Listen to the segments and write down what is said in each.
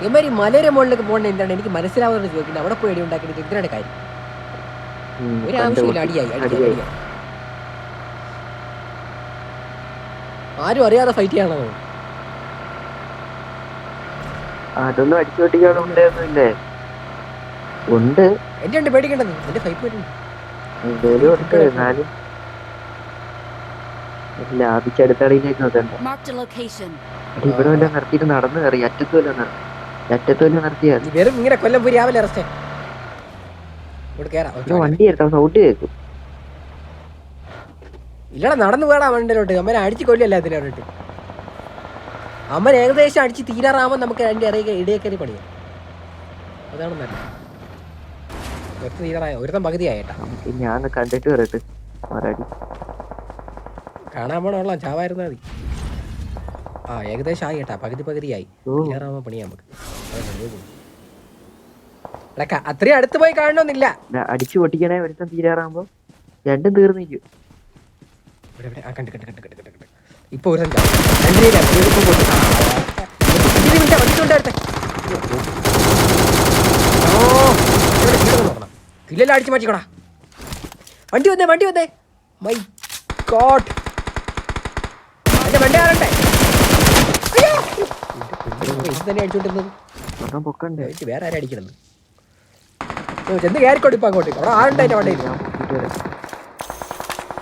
ഇവന്മാര് ഈ മലയുടെ മുകളിലേക്ക് പോകേണ്ട എന്താണ്? എനിക്ക് മനസ്സിലാവുന്നത് ചോദിക്കുന്നത് അവിടെ പോയി അടി ഉണ്ടാക്കിയിട്ട് എന്തിനാണ് കാര്യം? ഒരു ആവശ്യമില്ല. അടിയായി. ആരും അറിയാതെ ഫൈറ്റ് ചെയ്യണോ? അതൊന്നും അടിച്ചു ഉണ്ട്. എന്റെ ഉണ്ട് പേടിക്കേണ്ടത് എന്റെ ഫൈറ്റ് വരുന്നു എന്തേലും ഉണ്ട് എന്നാലും. ലാഭിച്ചടുത്തടിയിലേക്ക് നോക്കണ്ട. Marked a ഇവിടെ വല്ല നിർത്തിയിട്ട് നടന്നു കയറി. അറ്റത്ത് നിർത്തി. വെറും ഇങ്ങനെ കൊല്ലംപൂരി ആവില്ല വണ്ടി എടുത്താൽ സൗണ്ട് കേൾക്കും. ഇല്ലടാ നടന്നു പോടാ വണ്ടിയിലോട്ട്. അമ്മ അടിച്ച് കൊല്ലല്ല അതിലോട്ട് അമ്മൻ ഏകദേശം അടിച്ച് തീരാറാകുമ്പോൾ നമുക്ക് ഇടയിൽ ഇടയേക്കറി പണിയാം. അതാണ് നല്ല ഒരുത്തം തീരാറായ പകുതിയായിട്ടാ. ഞാൻ കണ്ടിട്ട് വരട്ടെ കാണാൻ പോണുള്ള ചാവായിരുന്നാ മതി. ആ ഏകദേശം ആയി കേട്ടാ പകുതി പകുതിയായി. ആയി പണി നമുക്ക്. അത്രയും അടുത്ത് പോയി കാണണമെന്നില്ല അടിച്ചു പൊട്ടിക്കണേ ഒരു തീരാറാകുമ്പോ രണ്ടും തീർന്നിരിക്കും ഇപ്പൊ ഒരു. കില്ലെല്ലാം അടിച്ച് മാറ്റിക്കോടാ. വണ്ടി വന്നേ വണ്ടി വന്നേ. മൈ ഗോഡ് എന്റെ വണ്ടി ആരണ്ടേ അയ്യോ എന്റെ പൊന്നേ, ഇത് തന്നെ അടിച്ചോണ്ടിരുന്നത് പൊക്കണ്ടേ. വേറെ ആരും അടിക്കണമെന്ന് ചെന്ന് കയറിക്കോടി ഇപ്പൊ അങ്ങോട്ട്. അവിടെ ആളുണ്ട് എന്റെ വണ്ടിയിൽ.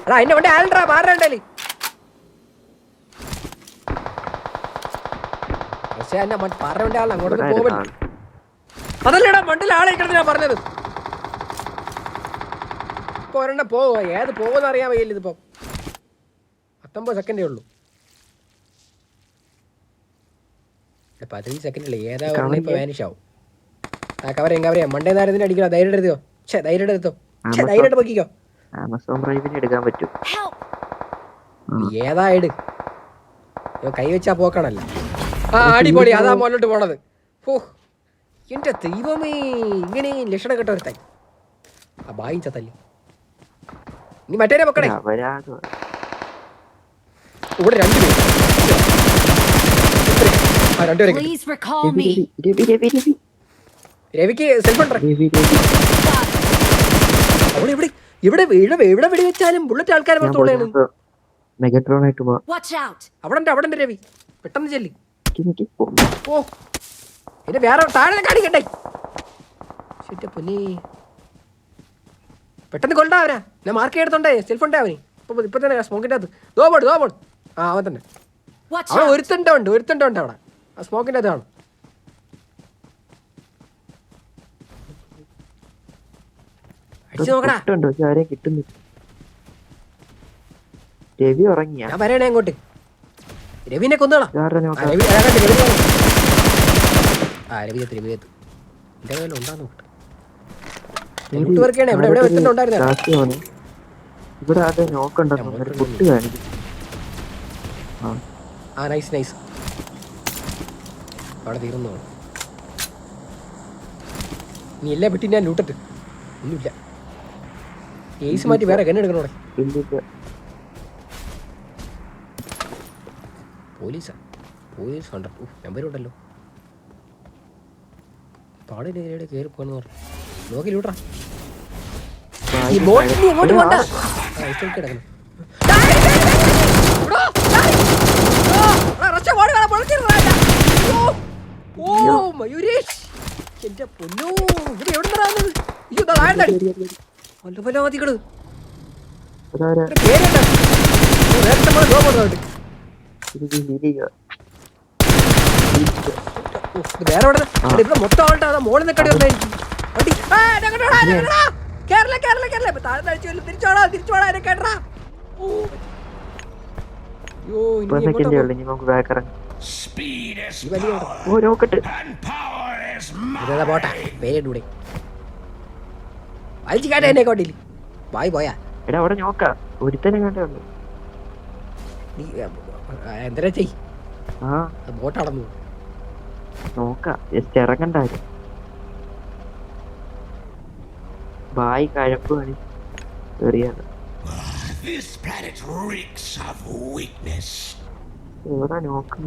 എടാ എന്റെ വണ്ടി ആളുണ്ടാ മാറണ്ടേ പക്ഷേ എന്നെ പറഞ്ഞ വണ്ടി ആളെ അങ്ങോട്ട് പോവില്ല അതല്ലേടാ മണ്ടിൽ ആളെ ഇട്ടത് ഞാൻ പറഞ്ഞത്. ഇപ്പൊ ഒരെണ്ണം പോവോ ഏത് പോകുമെന്ന് അറിയാൻ വയ്യല്ല ഇതിപ്പോ. പത്തൊമ്പത് സെക്കൻഡേ ഉള്ളൂ. ഇത് പതിനഞ്ച് സെക്കൻഡില്ല ഏതാ ഇപ്പൊ വാനിഷ് ആവും. ആ കവറിയാം കവറിയാം മണ്ടേ നേരത്തിന് അടിക്കണോ? ധൈര്യം എടുത്തോ? ഛേ ധൈര്യം എടുത്തോ? ഛേ ധൈര്യം എടുത്ത് പൊക്കിക്കോ. ആമസോൺ പ്രൈമിന് എടുക്കാൻ പറ്റും. ഏതാ ഇട്? ഇവൻ കൈ വെച്ചാ പോക്കണല്ല. ആ അടിപൊളി. അതാ മോലോട്ട് പോണത്. ഓ എന്റെ ദൈവമേ ഇങ്ങനെ ലക്ഷണം കെട്ട ഒരുത്തായി ആ ബായി ചത്തല്ലേ നീ മറ്റേ പൊക്കണേ. ഇവിടെ രണ്ട് കിട്ടി. Please recall Ravi, me. Ravi, Ravi, Ravi, രവിക്ക് self. അവിടെ ഇവിടെ ഇവിടെ ഇവിടെ ഇവിടെ വെടി വെച്ചാലും ബുള്ളറ്റ് ആൾക്കാരെ ഞാൻ പുറത്തുള്ളതാണ് മെഗട്രോൺ ആയിട്ട് Watch അവിടെ ഉണ്ട് അവിടെ ഉണ്ട് രവി. പെട്ടെന്ന് ചെല്ലി. ഓ പിന്നെ വേറെ താഴെ കാണിക്കണ്ടേ? ശരി പൊന്നി. പെട്ടെന്ന് കൊണ്ടാ അവരാ ഞാൻ മാർക്ക് എടുത്തോണ്ടേ സെൽഫ് ഉണ്ടേ അവന്. ഇപ്പൊ ഇപ്പൊ തന്നെ സ്മോക്കിന്റെ അകത്ത്. ദോ പോട് ദോ പോട്. ആ അവൻ തന്നെ. അവിടെ! ഒരുത്തന്റെ ഉണ്ട് ഒരുത്തണ്ടോ ഉണ്ട് അവിടെ? ആ സ്മോക്കിന്റെ അടിച്ചു നോക്കടാ. ആരെയും രവി ഉറങ്ങിയ? ഞാൻ വരണേ അങ്ങോട്ട്. രവിനെ കൊന്നോളാം. ആ, രവി എത്തി രവി എത്തി. എന്റെ കയ്യിൽ ഉണ്ടാന്ന് നോക്കട്ടെ ഇങ്ങോട്ട് വർക്ക് എവിടെ ഇവിടെ നോക്കണ്ടോ ഉണ്ടായിരുന്നേ ഇവിടെ നോക്കണ്ടെന്ന് നോക്കുന്നുണ്ട്. കാണിക്കും ആ നൈസ് നൈസ് അവിടെ തീർന്നു നീ എല്ലാ പെട്ടി ഞാൻ ലൂട്ടിട്ട് ഒന്നുമില്ല ഏസ് മാറ്റി വേറെ കന്നെ എടുക്കണോടെ ഇല്ലില്ല പോലീസാ പോലീസ് കണ്ട നമ്പരുണ്ടല്ലോ പാടിന്റെ കയറി കയറി പോകാന്ന് പറഞ്ഞു നോക്കി ലൂട്ടാ ഈ ബോട്ടിൽ പോണ്ട ആ ഇഷ്ടം കിടക്കണം ഓ മയൂരേഷ് എന്റെ പൊന്നോ ഇവിടെ എവിടെ നിന്നാണ് അയ്യോ താഴെ. വല്ല വല്ല മതികൾ വേറെ വേറെ? എടാ, ഇവിടെ മൊത്തം ആളുടെ അതാ മോളിൽ നിൽക്കടി വന്നായിരിക്കും വണ്ടി ഇവിടെ, ഇവിടെ. കേരള കേരള കേരള ഇപ്പൊ താഴെ അടിച്ചു തിരിച്ചോടാ തിരിച്ചോടാ എന്നെ കേട്ടറാ. ഓ അയ്യോ ഇനി നമുക്ക് ബാക്ക് ഇറങ്ങാം. Speed is oh നോക്കട്ട് and power is ഇതാ പോട്ടെ? പേരിട്ടൂടെ വലിച്ചു കാട്ടെ എന്നെ കോട്ടിൽ വായി പോയാ. എടാ അവിടെ നോക്കാം. ഒരുത്തനെ കണ്ടേ നീ എന്തരാ ചെയ്? ആ. ബോട്ട് അടന്നു നോക്ക. ജസ്റ്റ് ഇറങ്ങണ്ടാരും ബായി കഴപ്പ് പണി ചെറിയാണ് This planet reeks of weakness. എവിടെ നോക്ക്?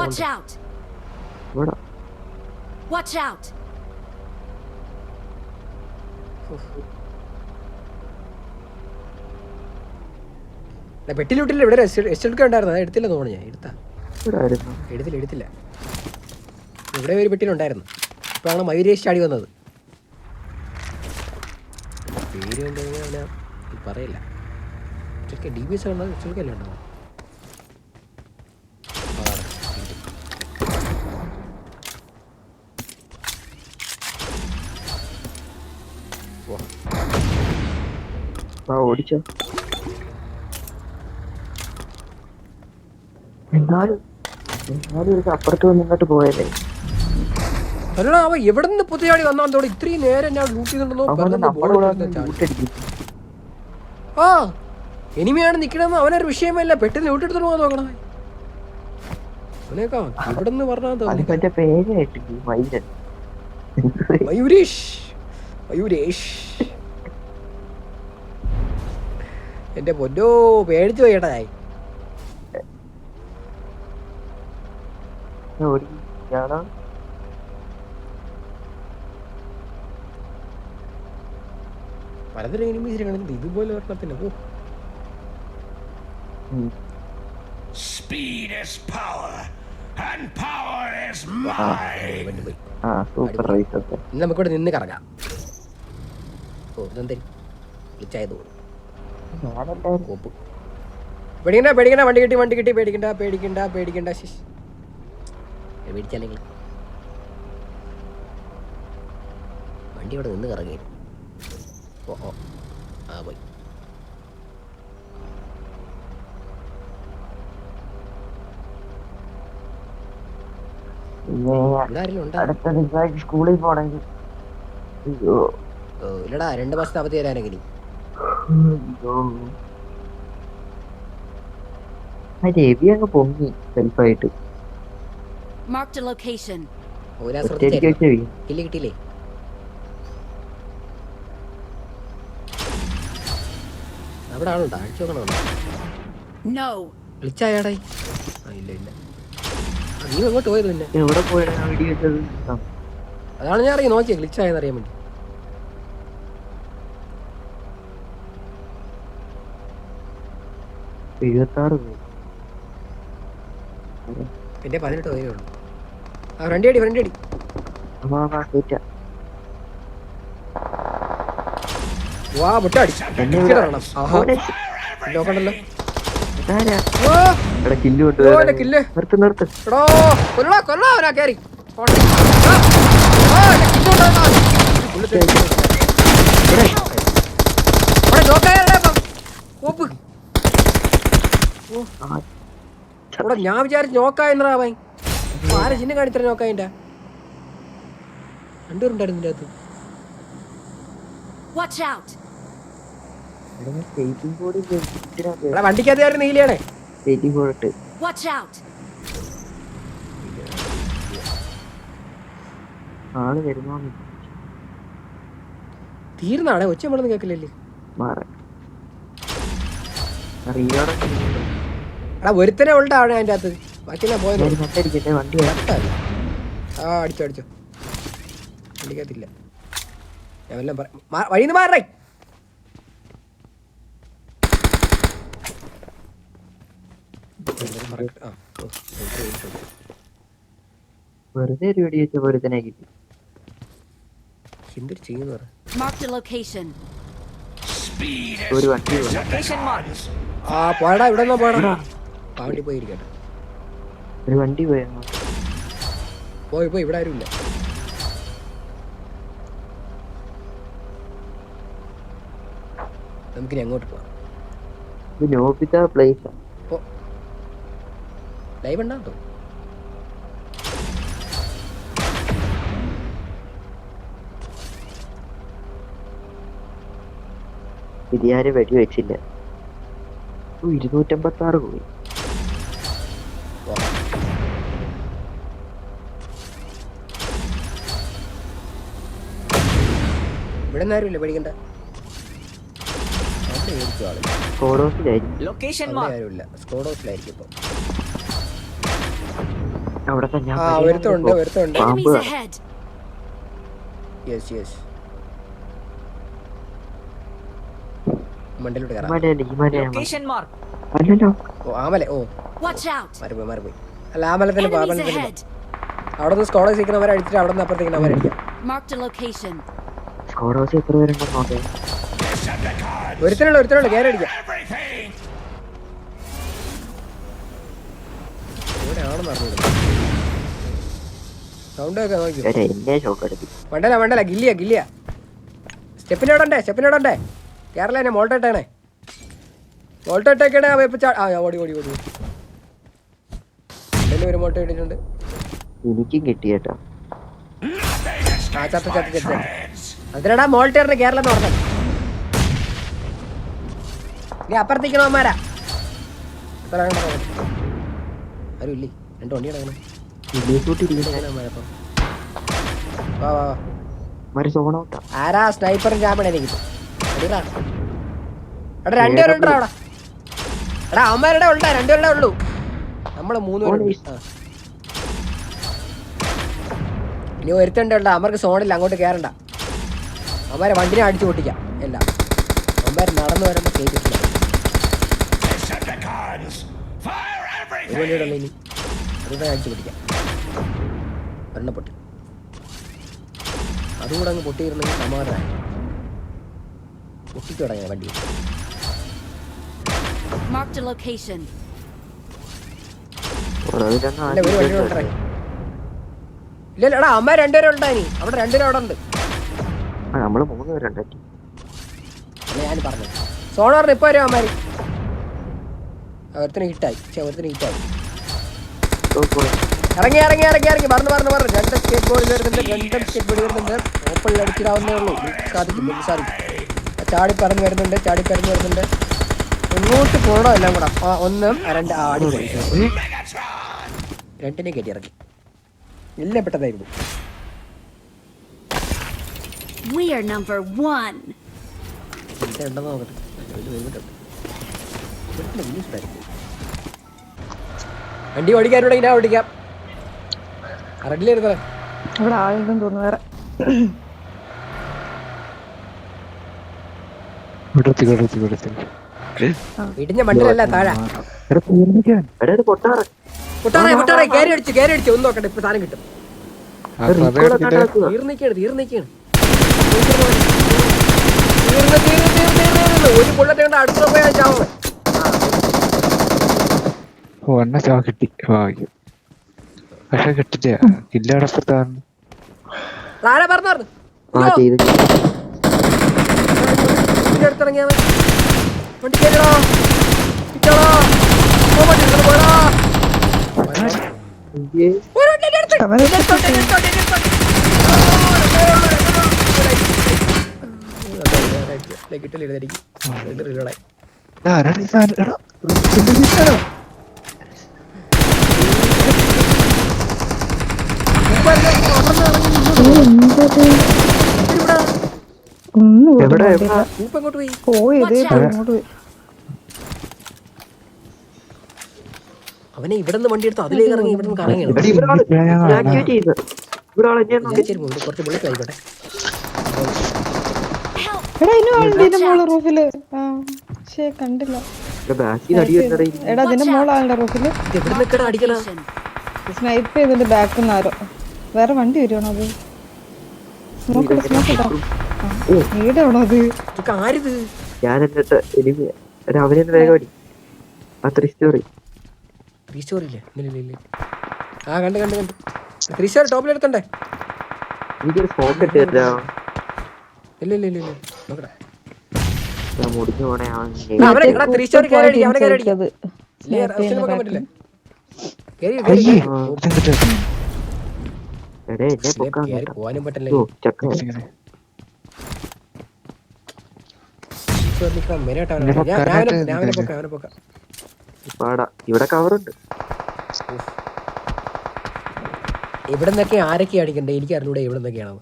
Watch out! ഇവിടെ Watch out! പെട്ടിലിട്ടില്ല ഇവിടെ എസ് എടുക്കാൻ ഉണ്ടായിരുന്നു അത് എടുത്തില്ല തോന്നുന്നു ഞാൻ എടുത്താ. ഇവിടെ ആയിരുന്നു എടുത്തില്ല എടുത്തില്ല. ഇവിടെ ഒരു പെട്ടിയിലുണ്ടായിരുന്നു. ഇപ്പോഴാണ് മയൂരേഷ് ചാടി വന്നത്. പേര് എന്താ പറയില്ല. ഉച്ചയ്ക്ക് ഡി ബി എസ് ഉണ്ടോ? ഉച്ചക്കല്ലേ ഉണ്ടോ? ഓടിച്ചോ. എന്നാലും എന്നാലും ഒരു അപ്പുറത്ത് വന്ന് ഇങ്ങോട്ട് പോയല്ലേ? അല്ലടാ അവ എവിടെ നിന്ന് പുതിയാടി വന്നാൻ തോന്നി ഇത്രയും നേരം ഞാൻ ലൂട്ട് ചെയ്തിട്ടുണ്ടോ ആ എനിമയാണ് നിൽക്കണമെന്ന് അവനൊരു വിഷയമല്ല. പെട്ടെന്ന് ലൂട്ടെടുത്തോണ്ട് പോകാൻ നോക്കണം. അവനേക്കാ ഇവിടെ നിന്ന് പറഞ്ഞാൽ അത് തോന്നി മറ്റേ പേരായിട്ട് മൈരൻ മയൂരേഷ്. മയൂരേഷ്. എന്റെ പൊന്നോ പേടിച്ചു പോയിട്ടായി പലതരം എനിമീസ് ഇതുപോലെ ഒരെണ്ണത്തിന്. ഓ. ഉം. Speed is power, and power is mine. ഇവന്റെ പോയി. ആ സൂപ്പർ റേസ് ഒക്കെ. ഇന്ന് നമുക്കിവിടെ നിന്ന് കറങ്ങാം. ഓ വിളിച്ചായത് ഞാനെന്തായാലും കോപ്പ്. പേടിക്കണ്ട പേടിക്കണ്ട വണ്ടി കിട്ടി വണ്ടി കിട്ടി പേടിക്കണ്ട പേടിക്കണ്ട പേടിക്കണ്ട ശിശ്. പേടിച്ചല്ലെങ്കിൽ വണ്ടി ഇവിടെ നിന്ന് കറങ്ങി. ഓ ഓ. ആ പോയി പിന്നെ ഇവിടെ ആരെങ്കിലും ഉണ്ടാ അടുത്ത തിങ്കളാഴ്ച സ്കൂളിൽ പോണെങ്കിൽ അയ്യോ. ഓ ഇല്ലടാ രണ്ട് മാസത്തെ അവധി തരാനെങ്കിൽ രവി അങ്ങ് പൊങ്ങി സെൽഫായിട്ട്. കില്ല് കിട്ടിയില്ലേ? അവിടെ ആളുണ്ടോ? അടിച്ചു നോക്കണോ No! ഇല്ല ഇല്ല. നീ എങ്ങോട്ട് പോയത് പിന്നെ? എവിടെ വെടി വെച്ചത് അതാണ് ഞാൻ അറിയാം നോക്കിയാ ക്ലിച്ച് ആയെന്ന് അറിയാൻ വേണ്ടി. എഴുപത്താറ് പോയി. പിന്നെ പതിനെട്ട് ഉള്ളൂ. ആ ഫ്രണ്ട് അടി ഫ്രണ്ട് അടി. വാ അടിച്ചു. എടാ, ഞാൻ വിചാരിച്ചു നോക്കായെന്നടാ ഭയ ആരെ ചിന്ന കാണിത്ര നോക്കായിന്റെ രണ്ടുപേരുണ്ടായിരുന്നു ഇതിന്റെ അകത്ത്. Watch out! എടാ, ഞാൻ skating board ൽ എന്തിനാ കേ- എടാ വണ്ടിക്കകത്ത് കയറി നീലിയാണേ. തീർന്നാണേ ഒച്ച നമ്മളൊന്നും കേക്കില്ലല്ലേ എടാ ഒരുത്തനെ ഉണ്ടാവണേ അതിന്റെ അകത്ത്. ബാക്കി ഞാൻ പോയത്. ആ അടിച്ചോ അടിച്ചോ. വണ്ടിക്കകത്തില്ല. ഞാൻ വല്ലതും പറ വഴിന്ന് മാറേ ആ ഓ, ഓക്കേ, ഓക്കേ. വെറുതെ ഒരു വെടി വെച്ച പോലെ തന്നെ കിട്ടി. എന്തൊരു ചെയ്യുന്നു ഒരു വണ്ടി പോയി. ആ പോടാ ഇവിടെ നിന്നാ പോയടാ. ആ പോയിരിക്കട്ടെ. ഒരു വണ്ടി പോയി പോയി പോയി ഇവിടെ ആരുമില്ല. നമുക്കിനി അങ്ങോട്ട് പോവാം നോബിത പ്ലേസ് ലൈവ് ഉണ്ടാകട്ടോ ഇതിയാരും വെടി വെച്ചില്ല ഓ ഇരുന്നൂറ്റമ്പത്തി ആറ് പോയി ഇവിടെ നിന്ന് ആരുമില്ല പേടിക്കണ്ട. സ്കോഡോസിലായിരിക്കും ആയിരിക്കും ആൾ. കോഡോസിലായിരിക്കും Location അവിടെ ആരുമില്ല. സ്കോഡ് ഹൗസിലായിരിക്കും ഇപ്പൊ. അവിടെ തന്നെ ആ ഒരുത്തുണ്ട്. യെസ് യെസ് കയറാം ഓ ആമലെ ഓ. മാറിപ്പോയി മാറിപ്പോയി അല്ല. അവിടെ നിന്ന് അടിച്ചിട്ട് അവിടെ നിന്ന് അപ്പുറത്തേക്ക് അവരെ അടിക്കാം! ഒരുത്തനുള്ള ഒരുത്തനുള്ള കയറി അടിക്കാം. സൗണ്ട് ഒക്കെ നോക്കി. എന്നെ മണ്ടല മണ്ടല ഗില്ലിയ ഗില്ലിയ. സ്റ്റെപ്പിനോടണ്ടേ സ്റ്റെപ്പിനോടണ്ടേ കേരള തന്നെ മോൾട്ടോ മോൾട്ടേട്ടേക്കാണ് അവ ഇപ്പൊ ചാ- ആ ഓടി ഓടി ഓടി. എന്തെങ്കിലും ഒരു മോട്ട ഇട്ടിട്ടുണ്ട്. എനിക്കും ആ ചത്ത് ചത്ത് ചത്ത്! അതിനടാ മോൾട്ടേറിന് കേരളം എന്ന് പറഞ്ഞത്. നീ അപ്പുറത്തേക്കണോമാരാ ആരും ഇല്ലേ രണ്ട് വണ്ടി കിടക്കണം ആരാ സ്നൈപ്പറും ജാമണ എനിക്ക്? എടാ രണ്ടുപേരുണ്ടോ അവിടെ. എടാ അവന്മാരുടെ ഉണ്ടാ രണ്ടുപേരുടെ ഉള്ളൂ. നമ്മൾ മൂന്ന് പേരുണ്ട്. ഇനി ഒരുത്തണ്ട ഉണ്ടോ അവർക്ക് സോണില്ല അങ്ങോട്ട് കേറണ്ട. അവന്മാരെ വണ്ടിനെ അടിച്ചു പൊട്ടിക്കാം എല്ലാം. അവന്മാര് നടന്നു വരുമ്പോ കേട്ടിട്ടില്ല ഒരു വണ്ടിയുടെ! ഇനി. അടിച്ചു പൊട്ടിക്കാം. ഒരെണ്ണം പൊട്ടി അതുകൂടെ അങ്ങ് പൊട്ടിയിരുന്നെങ്കിൽ സമാധാനം പൊട്ടിച്ചു തുടങ്ങിയ വണ്ടി. ഇല്ലല്ലടാ അമ്മ രണ്ടുപേരും ഉണ്ടായി അവിടെ രണ്ടുപേരും അവിടെ ഉണ്ട് നമ്മൾ മൂന്ന് പേരുണ്ട് അല്ല ഞാൻ പറഞ്ഞു. സോണറിന് ഇപ്പൊ വരും അമ്മാര് ഒരുത്തിന് ഹിറ്റായി ഒരുത്തിന് ഹിറ്റായി ഇറങ്ങി ഇറങ്ങി ഇറങ്ങി ഇറങ്ങി. പറഞ്ഞു പറഞ്ഞു പറഞ്ഞു രണ്ട് സ്റ്റേറ്റ് ബോർഡ് വരുന്നുണ്ട് രണ്ടും സ്റ്റേറ്റ് ബോർഡ് വരുന്നുണ്ട്. ഓപ്പണിൽ അടിച്ചിടാവുന്നേ ഉള്ളൂ. സാധിക്കും സാധിക്കും ചാടി പറഞ്ഞു വരുന്നുണ്ട് ചാടി പറഞ്ഞു വരുന്നുണ്ട്. മുന്നോട്ട് പോകണോ എല്ലാം കൂടെ? ആ ഒന്നും രണ്ട് ആടി! രണ്ടിനെ കയറ്റി ഇറങ്ങി എല്ലാം പെട്ടതായിരുന്നു We are number one. ഉണ്ടെന്ന് നോക്കട്ടെ. വണ്ടി ഓടിക്കാനോടെ ഞാൻ ഓടിക്കാം. റെഡിലിരുന്നേ ഇവിടെ ആളുണ്ടെന്ന് തോന്നുന്നു വേറെ. ഇവിടെത്തി ഇവിടെത്തി ഇവിടെത്തി ഇടിഞ്ഞ മണ്ണിലല്ല താഴെ. എടാ പൂർണിക്കാൻ എടാ ഇത് പൊട്ടാറ് മുട്ടാറേ മുട്ടാറേ കയറി അടിച്ചു കയറി അടിച്ചു. ഒന്ന് നോക്കട്ടെ ഇപ്പൊ സാധനം കിട്ടും. ആ കഥ എടുത്തിട്ട് തീർന്നിക്കാണ് തീർന്നിക്കാണ്. തീർന്ന് തീർന്ന് തീർന്ന് തീർന്ന് ഒരു ബുള്ളറ്റ് കൊണ്ട് അടുത്ത പോയാൽ ചാവും. ഓ എണ്ണ കിട്ടി. ഭാഗ്യം പക്ഷെ കിട്ടില്ല കില്ലടപ്പത്താണ് ആരാ പറഞ്ഞു പറഞ്ഞു ആ ചെയ്ത് അടുത്തിറങ്ങിയാ. വണ്ടി കയറിയോ ഇറ്റോളോ പോ വണ്ടി എടുത്തോണ്ട് പോടാ അയ്യേ. ഒരു വണ്ടി എന്റെ അടുത്ത്. അവനെ എന്റെ അടുത്തോട്ട്, എന്റെ അടുത്തോട്ട്, എന്റെ അടുത്തോട്ട്. കിട്ടില്ല ഇതായിരിക്കും ഇത് reload ആയി. ആരാണ് ഈ സാധനം എടാ ഇതിന്റെ വീട്ടാണോ? ഇവിടെ. ഒന്നും ഒരു എവിടെ വണ്ടിയില്ല. ഊപ്പ് എങ്ങോട്ട് പോയി പോയത് Watch ഇപ്പൊ out. ഇങ്ങോട്ട് പോയി അവനെ ഇവിടെ നിന്ന് വണ്ടി എടുത്ത് അതിലേക്ക് ഇറങ്ങി ഇവിടെ നിന്ന് ഇവിടെ കുറച്ച് ബുള്ളറ്റ് ആയിക്കോട്ടെ. റൂഫിൽ. കണ്ടില്ല. എടാ അതിന്റെ മോളാളുടെ റൂഫിൽ. സ്നൈപ്പ് ചെയ്തിട്ട് ബാക്കിൽ നിന്ന് ആരോ. വേറെ വണ്ടി വരുവാണോ അത്? സ്മോക്ക് സ്മോക്ക് ഇടാ വീടാണോ അത്? ഞാൻ എന്നിട്ട് എനിക്ക് അവനെ ഒന്ന് വേഗം അടി അത്ര സ്റ്റോറി. ത്രീ സ്റ്റോറി ഇല്ലേ ഇല്ല ഇല്ല. ഇല്ല ആ കണ്ട് കണ്ട് കണ്ട്. ത്രീ സ്റ്റോറി ടോപ്പിലെടുത്തണ്ടേ എനിക്കൊരു സ്മോക്ക് ഇല്ല ഇല്ല ഇല്ല ഇല്ല. നോക്കട്ടെ ഞാൻ മുടിഞ്ഞു പോണേ അവൻ അവനെ എടാ ത്രീ സ്റ്റോറി കയറി അവനെ കയറി കേറി കേറി എടേ എന്നെ പൊക്കാൻ പോവാനും പറ്റില്ല ഓ ചക്ക. ഇവിടെ കവറുണ്ട്. ഇവിടെ നിന്നൊക്കെ ആരൊക്കെ അടിക്കണ്ടേ? എനിക്ക് അറിഞ്ഞൂടെ ഇവിടെ നിന്നൊക്കെയാണ്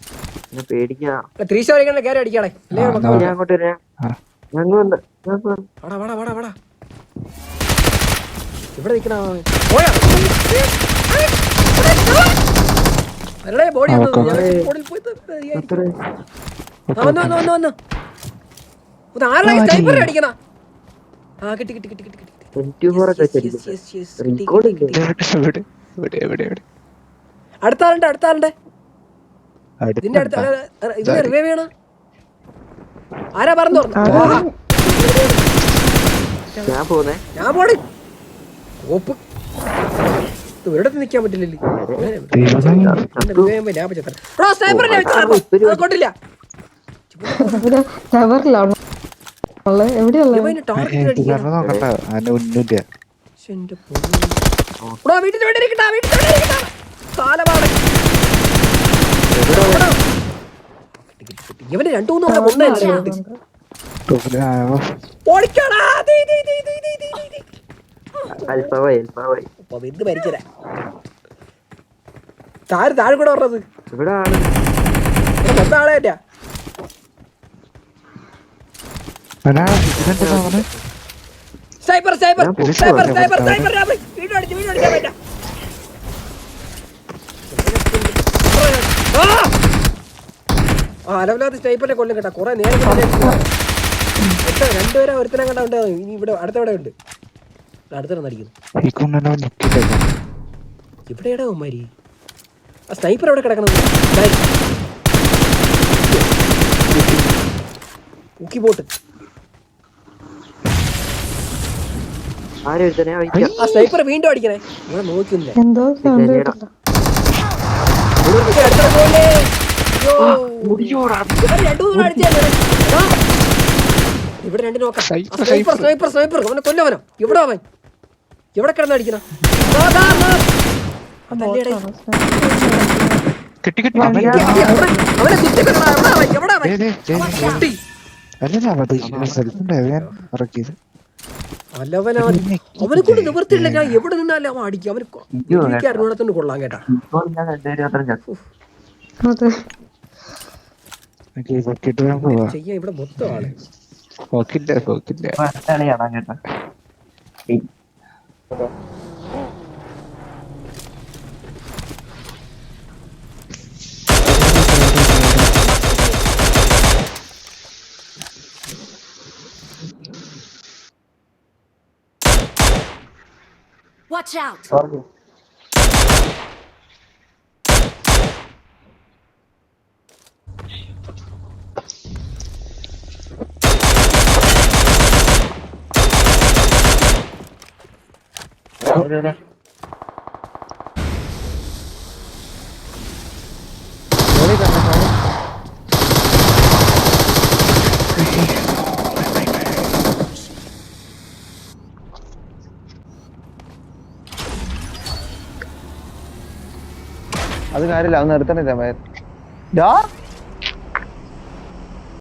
ഇവിടെ നിൽക്കണ പോയാ? അല്ലേ ബോഡി ബോഡിയിൽ പോയി വന്നു വന്നു വന്നു വന്നു. ഇത് ആരുടെ സ്നൈപ്പർ അടിക്കണ. ആ കിട്ടി കിട്ടി കിട്ടി കിട്ടി കിട്ടി. അടുത്ത ആളുണ്ട് അടുത്ത ആളുണ്ട്. ഇതിന്റെ അടുത്ത ഇത് റിവൈവ് ചെയ്യണ? ആരാ പറഞ്ഞു ഞാൻ പോണേ ഞാൻ പോണ്. ഓപ്പ്. ഒരിടത്ത് നിൽക്കാൻ പറ്റില്ലല്ലേ? ഇവന് രണ്ടു മൂന്ന് ഇവന്ത്? ഓടിക്കാടാ. അൽഫാവായി അൽഫാവായി അപ്പൊ ഇത് ഭരിച്ചരാ താഴെ താഴെ കൂടെ പറഞ്ഞത് ഇവിടെ ആണ് മൊത്തം ആളെ പറ്റാ cyber cyber cyber cyber cyber അടിച്ചു അടിക്കാൻ പറ്റാ. ആ! അലവലാത്ത സ്നൈപ്പറിനെ കൊല്ലും കേട്ടാ. കുറെ നേരം രണ്ടുപേരെ ഒരുത്തനെ കണ്ടാ ഉണ്ട് ഇനി ഇവിടെ അടുത്തവിടെ ഉണ്ട് ഉമ്മാരി ആ സ്നൈപ്പർ എവിടെ കിടക്കണത്. ഊക്കി പോട്ട്. ആ സ്നൈപ്പർ വീണ്ടും അടിക്കണേ. ഇവിടെ നോക്കുന്നില്ല എന്തോ ഇവിടെ രണ്ട് നോക്കാം. Sniper sniper sniper. അവനെ കൊല്ലവനോ ഇവിടെ അവൻ. എവിടെ കിടന്ന് അടിക്കണം? ദാ, ദാ, ദാ. ആ, തല്ലിയെടാ. കിട്ടി കിട്ടി. അവനെ. കുത്തി. ഇറക്കിയത്. അവനെ കൊണ്ട് ഞാൻ എവിടെ നിന്നാലും അവൻ അടിക്കും. അവന് കേട്ടാ. ചെയ്യാൻ ഇവിടെ മൊത്തം ആൾ. പോക്കില്ല പോക്കില്ല. ഇപ്പൊ അടുത്ത കളി കാണാൻ അത് കാര്യമില്ല അത് നിർത്തണില്ല മേ